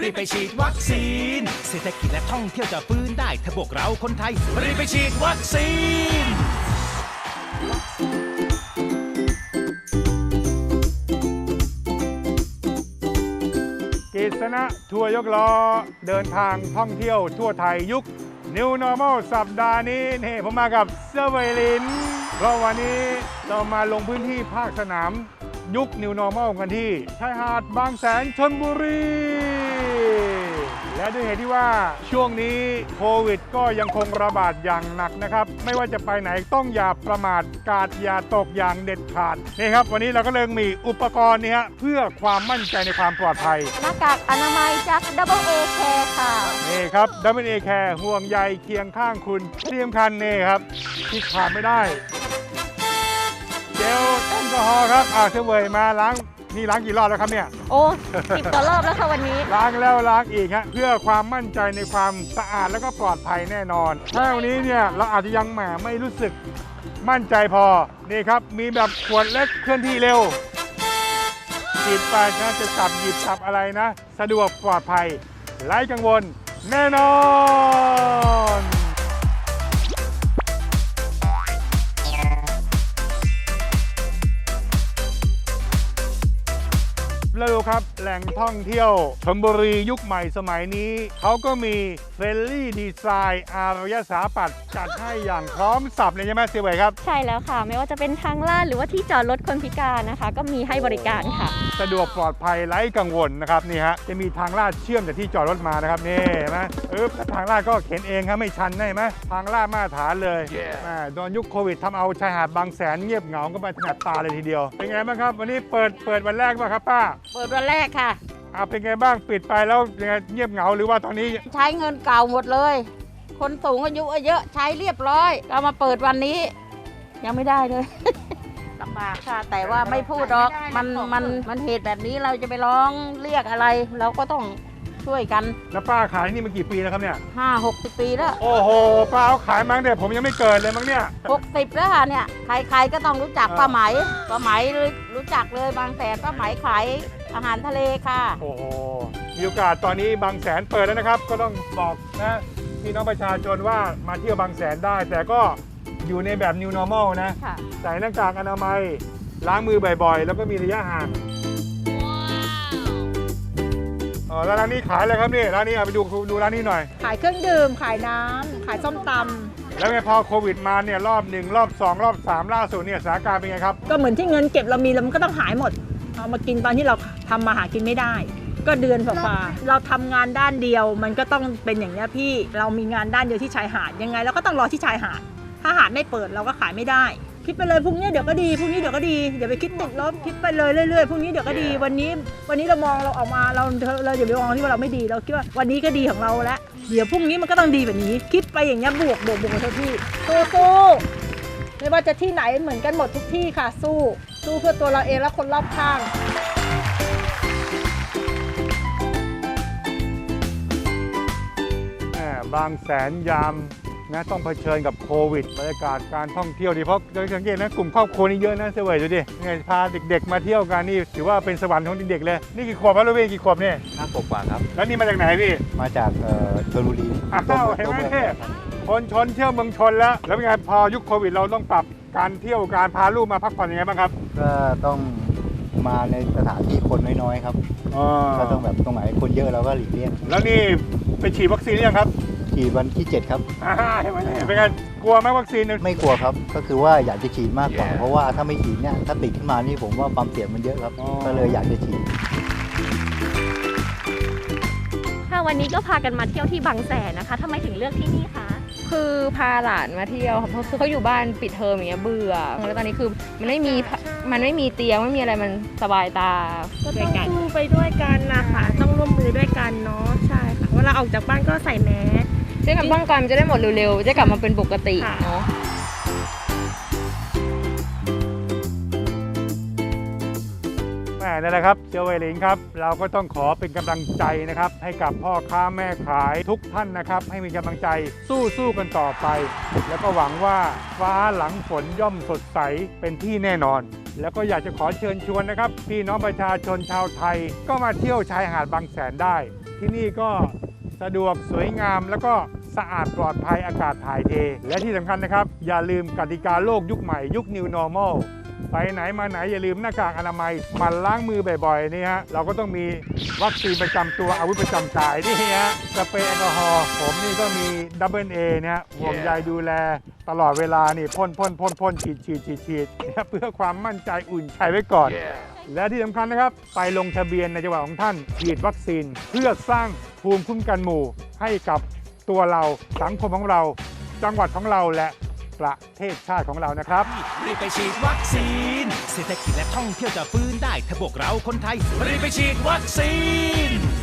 รีบไปฉีดวัคซีน เศรษฐกิจและท่องเที่ยวจะฟื้นได้ถ้าพวกเราคนไทย รีบไปฉีดวัคซีนกิษณะทัวร์ยกล้อ เดินทางท่องเที่ยวทั่วไทยยุค New Normal สัปดาห์นี้นี่ผมมากับเซเวลินเพราะวันนี้เรามาลงพื้นที่ภาคสนาม ยุค New Normal กันที่ชายหาดบางแสนชนบุรี และด้วยเหตุที่ว่าช่วงนี้โควิดก็ยังคงระบาดอย่างหนักนะครับ ไม่ว่าจะไปไหนต้องอย่าประมาทกาดอย่าตกอย่างเด็ดขาดนี่ครับ วันนี้เราก็เลยมีอุปกรณ์นี้ฮะเพื่อความมั่นใจในความปลอดภัย หน้ากากอนามัยจาก Double A Care ค่ะ นี่ครับดับเบิลเอแคร์ห่วงใยเคียงข้างคุณเตรียมคันนี่ครับที่ขาดไม่ได้ ครับอ่าเชเวยมาล้างนี่ล้างกี่รอบแล้วครับเนี่ย โอ้สิบต่อรอบแล้วค่ะวันนี้ ล้างแล้วล้างอีกฮะเพื่อความมั่นใจในความสะอาดแล้วก็ปลอดภัยแน่นอนถ้าวันนี้เนี่ยเราอาจจะยังแหมไม่รู้สึกมั่นใจพอนี่ครับมีแบบขวดเล็กเคลื่อนที่เร็วฉีดไปนะจะจับหยิบจับอะไรนะ สะดวกปลอดภัยไร้กังวลแน่นอน แล้วดูครับ แหล่งท่องเที่ยวชลบุรียุคใหม่สมัยนี้ เขาก็มีเฟรนลี่ดีไซน์อารยสถาปัตย์จัดให้อย่างพร้อมสับเลยใช่ไหมเสียเวยครับ ใช่แล้วค่ะ ไม่ว่าจะเป็นทางลาดหรือว่าที่จอดรถคนพิการนะคะ ก็มีให้บริการค่ะ สะดวกปลอดภัยไร้กังวลนะครับนี่ฮะจะมีทางลาดเชื่อมจากที่จอดรถมานะครับนี่เห็นไหมเออแล้วทางลาดก็เข็นเองครับไม่ชันได้ไหมทางลาดมาตรฐานเลย Yeah อ่าโดนยุคโควิดทำเอาชายหาดบางแสนเงียบเหงาก็ไปถนัดตาเลยทีเดียว เป็นไงบ้างครับ วันนี้เปิดเปิดวันแรกป่ะครับป้าเปิดวันแรกค่ะ อ่าเป็นไงบ้างปิดไปแล้วยังไงเงียบเหงาหรือว่าตอนนี้ใช้เงินเก่าหมดเลย คนสูงอายุเยอะใช้เรียบร้อยก็มาเปิดวันนี้ ยังไม่ได้เลย ลำบากค่ะ แต่ว่าไม่พูดหรอก มันมันมันเหตุแบบนี้เราจะไปร้องเรียกอะไร เราก็ต้อง ช่วยกัน แล้วป้าขายที่นี่มากี่ปีแล้วครับเนี่ย5 60ปีแล้วโอ้โห ป้าเอาขายมาตั้งแต่ผมยังไม่เกิดเลยมั้งเนี่ย60แล้วค่ะเนี่ยใครๆก็ต้องรู้จักอ่าป้าไหมป้าไหมรู้รู้จักเลยบางแสนป้าไหมขายอาหารทะเลค่ะ โอ้โห มีโอกาสตอนนี้บางแสนเปิดแล้วนะครับ ก็ต้องบอกนะพี่น้องประชาชนว่ามาเที่ยวบางแสนได้ แต่ก็อยู่ในแบบ new normal นะ ค่ะ ใส่หน้ากากอนามัย ล้างมือบ่อยๆ แล้วก็มีระยะห่าง อ๋อแล้วร้านนี้ขายอะไรครับนี่ร้านนี้เอาไปดูดูร้านนี้หน่อย ขายเครื่องดื่ม ขายน้ำขายส้มตแล้วไงพอโควิดมาเนี่ยรอบหนึ่งรอบสองรอบสามล่าสุดเนี่ยสถานการณ์เป็นไงครับำก็เหมือนที่เงินเก็บเรามีแล้วมันก็ต้องหายหมด เอามากินตอนที่เราทำมาหากินไม่ได้ ก็เดือนฝ่าๆเราทำงานด้านเดียว มันก็ต้องเป็นอย่างนี้ยพี่ เรามีงานด้านเดียวที่ชายหาดยังไงเราก็ต้องรอที่ชายหาด ถ้าหาดไม่เปิดเราก็ขายไม่ได้ คิดไปเลยพรุ่งนี้เดี๋ยวก็ดีพรุ่งนี้เดี๋ยวก็ดีเดี๋ยวไปคิดติดลบคิดไปเลยเรื่อยๆพรุ่งนี้เดี๋ยวก็ดีวันนี้ วันนี้เรามองเราออกมาเราเราอย่าไปมองที่ว่าเราไม่ดีเราคิดว่าวันนี้ก็ดีของเราแล้วเดี๋ยวพรุ่งนี้มันก็ต้องดีแบบนี้ คิดไปอย่างเงี้ยบวกบวกบวกเท่าที่สู้สู้ไม่ว่าจะที่ไหนเหมือนกันหมดทุกที่ค่ะ สู้สู้เพื่อตัวเราเองและคนรอบข้างแหม่บางแสนยาม นะต้องเผชิญกับโควิดบรรยากาศการท่องเที่ยวดีเพราะโดยสังเกตนะกลุ่มครอบครัวนี่เยอะนะเสวยดูดิไงพาเด็ก ๆ มาเที่ยวกันนี่ถือว่าเป็นสวรรค์ของเด็กๆเลยนี่กี่ขวบแล้วลูกพี่กี่ขวบเนี่ยห้าขวบกว่าครับ แล้วนี่มาจากไหนพี่มาจากเอ่อชลบุรีอ้าวเห็นไหมเนี่ยคนชนเที่ยวเมืองชนแล้ว แล้วเป็นไงพอยุคโควิดเราต้องปรับการเที่ยวการพาลูกมาพักผ่อนยังไงบ้างครับก็ต้องมาในสถานที่คนน้อยๆครับอ๋อก็ต้องแบบตรงไหนคนเยอะเราก็หลีกเลี่ยงแล้วนี่ไปฉีดวัคซีนหรือยังครับ ฉีดวันที่ 7 ครับ อ่าเห็นไหมเนี่ยเป็นไงกลัวไหมวัคซีนเนี่ยไม่กลัวครับ ก็คือว่าอยากจะฉีดมากกว่า เพราะว่าถ้าไม่ฉีดเนี่ยถ้าติดขึ้นมานี่ผมว่าความเสี่ยงมันเยอะครับ ก็เลยอยากจะฉีด ค่ะวันนี้ก็พากันมาเที่ยวที่บางแสนนะคะทำไมถึงเลือกที่นี่คะ คือพาหลานมาเที่ยวค่ะเพราะคือเขาอยู่บ้านปิดเทอมอย่างเงี้ยเบื่อแล้วตอนนี้คือมันไม่มีพะมันไม่มีเตียงไม่มีอะไรมันสบายตาก็ต้องสู้ไปด้วยกันนะคะต้องร่วมมือด้วยกันเนาะใช่ค่ะเวลาออกจากบ้านก็ใส่แมส เจ๊กับป้องกันจะได้หมดเร็วๆ จะกลับมาเป็นปกติค่ะ เนาะแม่นั่นแหละครับ เจอเวลินครับ เราก็ต้องขอเป็นกำลังใจนะครับ ให้กับพ่อค้าแม่ขายทุกท่านนะครับ ให้มีกำลังใจสู้สู้กันต่อไป แล้วก็หวังว่าฟ้าหลังฝนย่อมสดใสเป็นที่แน่นอน แล้วก็อยากจะขอเชิญชวนนะครับ พี่น้องประชาชนชาวไทย ก็มาเที่ยวชายหาดบางแสนได้ ที่นี่ก็ สะดวกสวยงาม แล้วก็สะอาดปลอดภัยอากาศถ่ายเท และที่สำคัญนะครับ อย่าลืมกติกาโลกยุคใหม่ยุค New Normal ไปไหนมาไหนอย่าลืมหน้ากากอนามัยหมันล้างมือบ่อยๆนี่ฮะเราก็ต้องมีวัคซีนประจำตัวอาวุธประจำกายนี่ฮะสเปรย์แอลกอฮอล์ผมนี่ก็มีดับเบิลเอเนี่ยฮะห่วงใยดูแล ตลอดเวลานี่พ่นพ่นพ่นพ่นฉีดฉีดฉีดฉีดเนี่ยเพื่อความมั่นใจอุ่นใจไว้ก่อน และที่สำคัญนะครับ ไปลงทะเบียนในจังหวัดของท่านฉีดวัคซีนเพื่อสร้าง ภูมิคุ้มกันหมู่ให้กับตัวเราสังคมของเรา จังหวัดของเราและประเทศชาติของเรานะครับ รีบไปฉีดวัคซีน เศรษฐกิจและท่องเที่ยวจะฟื้นได้ถ้าพวกเราคนไทย รีบไปฉีดวัคซีน